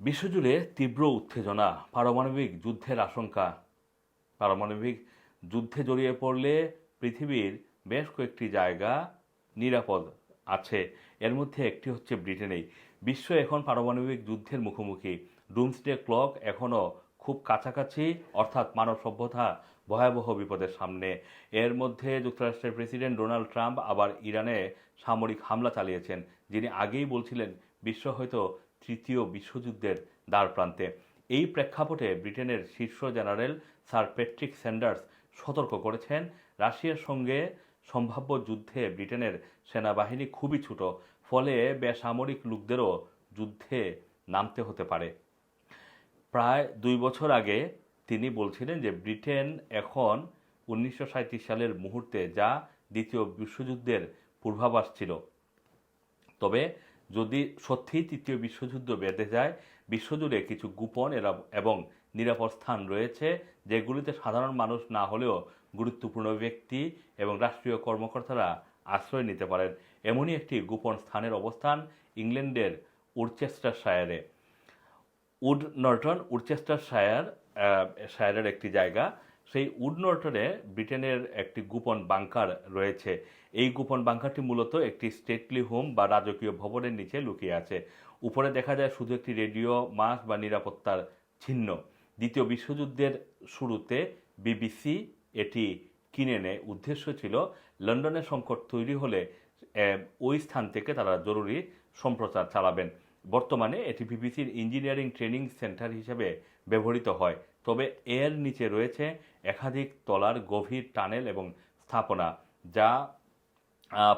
বিশ্বজুড়ে তীব্র উত্তেজনা, পারমাণবিক যুদ্ধের আশঙ্কা। পারমাণবিক যুদ্ধে জড়িয়ে পড়লে পৃথিবীর বেশ কয়েকটি জায়গা নিরাপদ আছে। এর মধ্যে একটি হচ্ছে ব্রিটেনেই। বিশ্ব এখন পারমাণবিক যুদ্ধের মুখোমুখি। ডুমসডে ক্লক এখনও খুব কাছাকাছি, অর্থাৎ মানব সভ্যতা ভয়াবহ বিপদের সামনে। এর মধ্যে যুক্তরাষ্ট্রের প্রেসিডেন্ট ডোনাল্ড ট্রাম্প আবার ইরানে সামরিক হামলা চালিয়েছেন, যিনি আগেই বলছিলেন, বিশ্ব হয়তো তৃতীয় বিশ্বযুদ্ধের দ্বার প্রান্তে এই প্রেক্ষাপটে ব্রিটেনের শীর্ষ জেনারেল স্যার প্যাট্রিক স্যান্ডার্স সতর্ক করেছেন, রাশিয়ার সঙ্গে সম্ভাব্য যুদ্ধে ব্রিটেনের সেনাবাহিনী খুবই ছোট, ফলে বেসামরিক লোকদেরও যুদ্ধে নামতে হতে পারে। প্রায় দুই বছর আগে তিনি বলছিলেন যে ব্রিটেন এখন উনিশশো সালের মুহূর্তে যা দ্বিতীয় বিশ্বযুদ্ধের পূর্বাভাস ছিল। তবে যদি সত্যিই তৃতীয় বিশ্বযুদ্ধ বেঁধে যায়, বিশ্বজুড়ে কিছু গোপন এরা- এবং নিরাপদ স্থান রয়েছে, যেগুলিতে সাধারণ মানুষ না হলেও গুরুত্বপূর্ণ ব্যক্তি এবং রাষ্ট্রীয় কর্মকর্তারা আশ্রয় নিতে পারেন। এমনই একটি গোপন স্থানের অবস্থান ইংল্যান্ডের উরচেস্টার শায়ারে উড নর্টন উডচেস্টার শায়ার শায়ারের একটি জায়গা। সেই উডনর্টনে ব্রিটেনের একটি গোপন বাংকার রয়েছে। এই গোপন বাংকারটি মূলত একটি স্টেটলি হোম বা রাজকীয় ভবনের নিচে লুকিয়ে আছে। উপরে দেখা যায় শুধু একটি রেডিও মাস বা নিরাপত্তার ছিন্ন দ্বিতীয় বিশ্বযুদ্ধের শুরুতে বিবিসি এটি কিনে নেয়। উদ্দেশ্য ছিল, লন্ডনের সংকট তৈরি হলে ওই স্থান থেকে তারা জরুরি সম্প্রচার চালাবেন। বর্তমানে এটি বিবিসির ইঞ্জিনিয়ারিং ট্রেনিং সেন্টার হিসেবে ব্যবহৃত হয়। তবে এর নিচে রয়েছে একাধিক তলার গভীর টানেল এবং স্থাপনা যা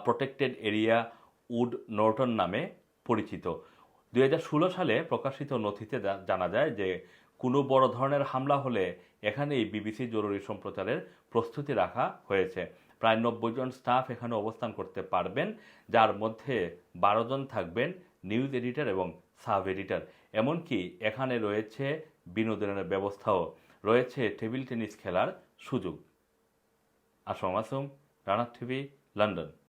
প্রোটেক্টেড এরিয়া উড নর্টন নামে পরিচিত। দু হাজার ষোলো সালে প্রকাশিত নথিতে জানা যায় যে কোনো বড় ধরনের হামলা হলে এখানেই বিবিসি জরুরি সম্প্রচারের প্রস্তুতি রাখা হয়েছে। প্রায় নব্বই জন স্টাফ এখানে অবস্থান করতে পারবেন, যার মধ্যে বারো জন থাকবেন নিউজ এডিটর এবং সাব এডিটর। এমনকি এখানে রয়েছে বিনোদনের ব্যবস্থাও রয়েছে টেবিল টেনিস খেলার সুযোগ। Assam Assam Rana TV London.